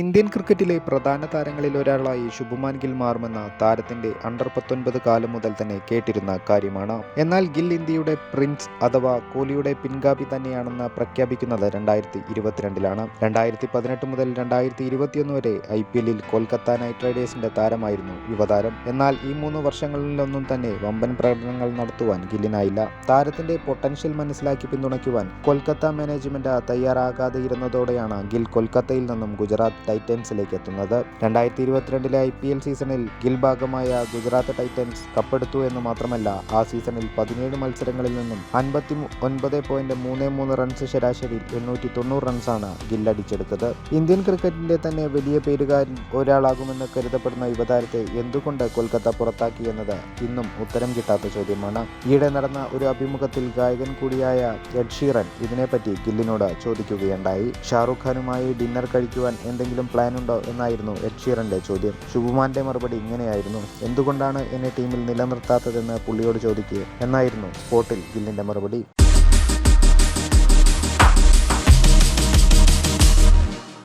Indian ക്രിക്കറ്റിലെ പ്രധാന താരങ്ങളിൽ ഒരാളായി ശുഭമാൻ ഗിൽ മാറുമെന്ന താരത്തിന്റെ അണ്ടർ പത്തൊൻപത് കാലം മുതൽ തന്നെ കേട്ടിരുന്ന കാര്യമാണ്. എന്നാൽ ഗിൽ ഇന്ത്യയുടെ പ്രിൻസ് അഥവാ കോഹ്ലിയുടെ പിൻഗാപി തന്നെയാണെന്ന് പ്രഖ്യാപിക്കുന്നത് രണ്ടായിരത്തി ഇരുപത്തിരണ്ടിലാണ് രണ്ടായിരത്തി പതിനെട്ട് മുതൽ രണ്ടായിരത്തി ഇരുപത്തിയൊന്ന് വരെ ഐ പി എല്ലിൽ കൊൽക്കത്ത നൈറ്റ് റൈഡേഴ്സിന്റെ താരമായിരുന്നു യുവതാരം. എന്നാൽ ഈ മൂന്ന് വർഷങ്ങളിലൊന്നും തന്നെ വമ്പൻ പ്രകടനങ്ങൾ നടത്തുവാൻ ഗില്ലിനായില്ല. താരത്തിന്റെ പൊട്ടൻഷ്യൽ മനസ്സിലാക്കി പിന്തുണയ്ക്കുവാൻ കൊൽക്കത്ത മാനേജ്മെന്റ് തയ്യാറാകാതെ ഇരുന്നതോടെയാണ് ഗിൽ കൊൽക്കത്തയിൽ നിന്നും ഗുജറാത്ത് ടൈറ്റൻസിലേക്ക് എത്തുന്നത് രണ്ടായിരത്തി ഇരുപത്തിരണ്ടിലെ ഐ പി എൽ സീസണിൽ ഗിൽ ഭാഗമായ ഗുജറാത്ത് ടൈറ്റൻസ് കപ്പെടുത്തു എന്ന് മാത്രമല്ല ആ സീസണിൽ പതിനേഴ് മത്സരങ്ങളിൽ നിന്നും അൻപത്തി ഒൻപത് പോയിന്റ് മൂന്ന് മൂന്ന് റൺസ് ശരാശരി എണ്ണൂറ്റി തൊണ്ണൂറ് റൺസാണ് ഗിൽ അടിച്ചെടുത്തത്. ഇന്ത്യൻ ക്രിക്കറ്റിന്റെ തന്നെ വലിയ പേരുകാരൻ ഒരാളാകുമെന്ന് കരുതപ്പെടുന്ന യുവതാരത്തെ എന്തുകൊണ്ട് കൊൽക്കത്ത പുറത്താക്കി എന്നത് ഇന്നും ഉത്തരം കിട്ടാത്ത ചോദ്യമാണ്. ഈയിടെ നടന്ന ഒരു അഭിമുഖത്തിൽ ഗായകൻ കൂടിയായ എഡ് ഷീറൻ ഇതിനെപ്പറ്റി ഗില്ലിനോട് ചോദിക്കുകയുണ്ടായി. ഷാറുഖ് ഖാനുമായി ഡിന്നർ കഴിക്കുവാൻ എന്തെങ്കിലും പ്ലാൻ ഉണ്ടോ എന്നായിരുന്നു ഷീറന്റെ ചോദ്യം. ശുഭമാന്റെ മറുപടി ഇങ്ങനെയായിരുന്നു. എന്തുകൊണ്ടാണ് എന്നെ ടീമിൽ നിലനിർത്താത്തതെന്ന് പുള്ളിയോട് ചോദിക്കുക എന്നായിരുന്നു സ്പോട്ടിൽ ഗില്ലിന്റെ മറുപടി.